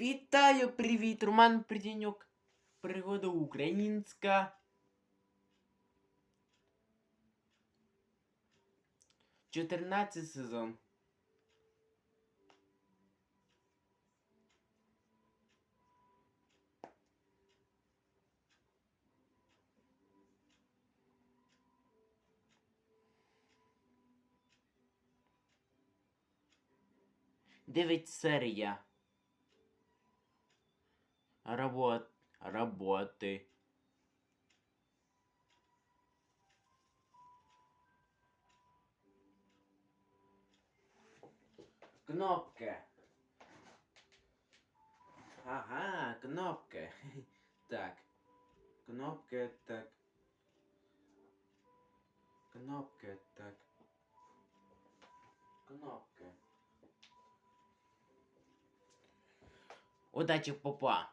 Вітаю, привіт, Роман Придінюк. Пригода українська. Чотирнадцятий сезон. Дев'ять серія. Работ... Работи. Кнопка. Ага, кнопка. Так. Кнопка, так. Кнопка, так. Кнопка. Удачи, папа.